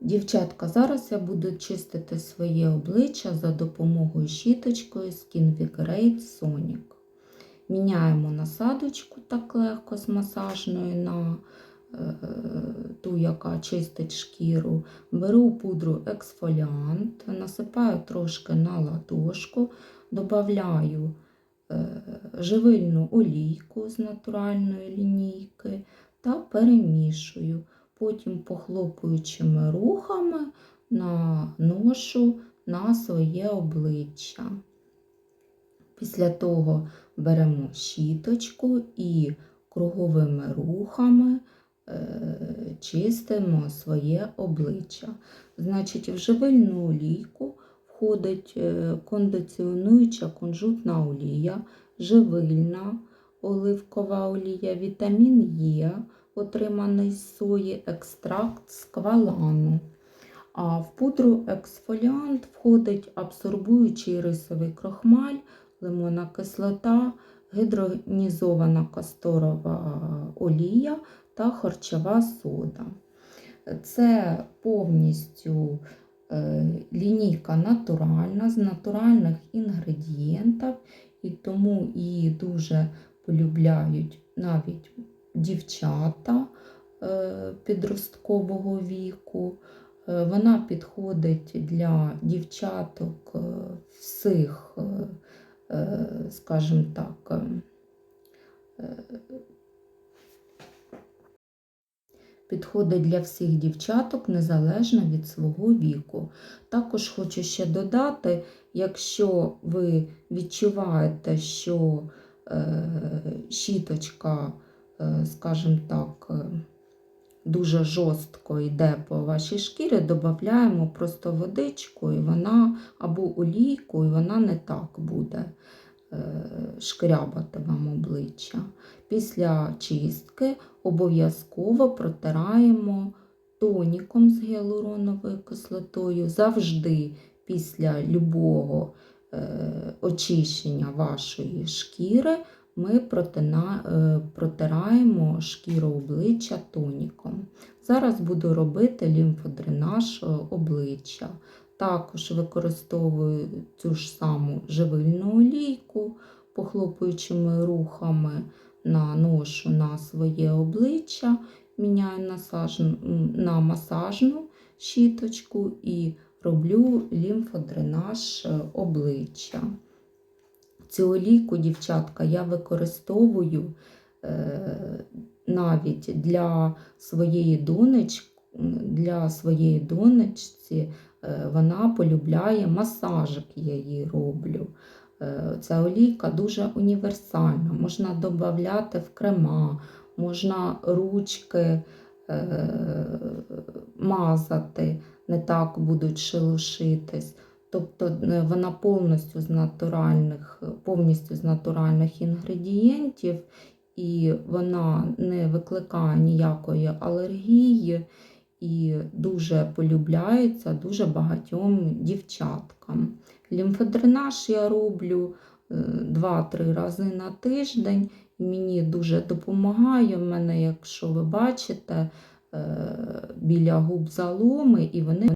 Дівчатка, зараз я буду чистити своє обличчя за допомогою щіточкою Skin Vigorate Sonic. Міняємо насадочку так легко з масажної на е, ту, яка чистить шкіру. Беру пудру ексфоліант, насипаю трошки на ладошку, додаю е, живильну олійку з натуральної лінійки та перемішую. Потім похлопуючими рухами наношу на своє обличчя. Після того беремо щіточку і круговими рухами е, чистимо своє обличчя. Значить, в живильну олійку входить е, кондиціонуюча кунжутна олія, живильна оливкова олія, вітамін Е, отриманий з сої, екстракт з квалану. А в пудру ексфоліант входить абсорбуючий рисовий крохмаль, лимонна кислота, гідрогенізована касторова олія та харчова сода. Це повністю е, лінійка натуральна з натуральних інгредієнтів, і тому її дуже полюбляють навіть дівчата е, підросткового віку. Е, Вона підходить для дівчаток е, всіх, скажімо так, підходить для всіх дівчаток незалежно від свого віку. Також хочу ще додати, якщо ви відчуваєте, що щіточка, скажімо так, е, дуже жорстко йде по вашій шкірі, додаємо просто водичку і вона або олійку, і вона не так буде е, шкрябати вам обличчя. Після чистки обов'язково протираємо тоніком з гіалуроновою кислотою. Завжди після любого е, очищення вашої шкіри ми е, протираємо шкіру обличчя тоніком. Зараз буду робити лімфодренаж е, обличчя. Також використовую цю ж саму живильну олійку, похлопуючими рухами наношу на своє обличчя, міняю на масажну щіточку і роблю лімфодренаж е, обличчя. Цю олійку, дівчатка, я використовую е, навіть для своєї донечки, для своєї донечці е, вона полюбляє масажик, я її роблю. Е, Ця олійка дуже універсальна, можна додати в крема, можна ручки е, мазати, не так будуть шелушитись. Тобто е, вона повністю з натуральних, повністю з натуральних інгредієнтів, і вона не викликає ніякої алергії і дуже полюбляється дуже багатьом дівчаткам. Лімфодренаж я роблю 2-3 рази на тиждень. Мені дуже допомагає. У мене, якщо ви бачите, е, біля губ заломи, і вони